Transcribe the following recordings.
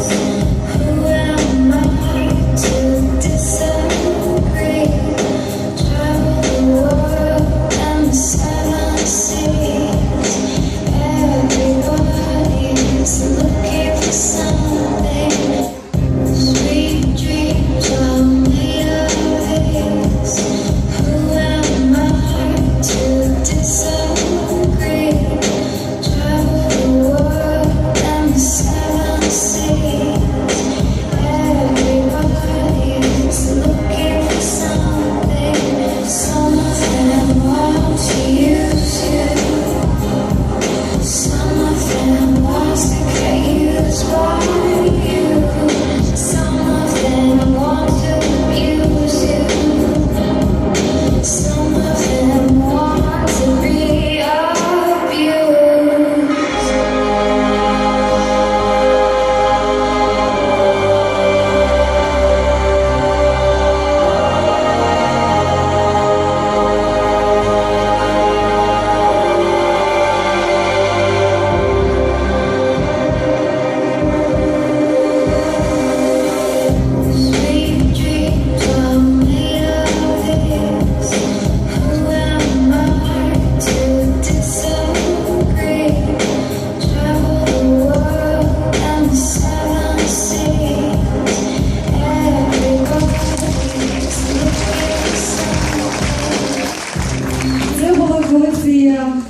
Yes.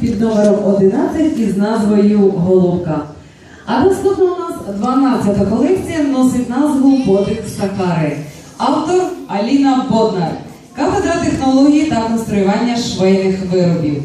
під номером 11 із назвою Голубка. А наступна у нас 12 колекція носить назву Подих Сахари. Автор Аліна Боднар, кафедра технології та конструювання швейних виробів.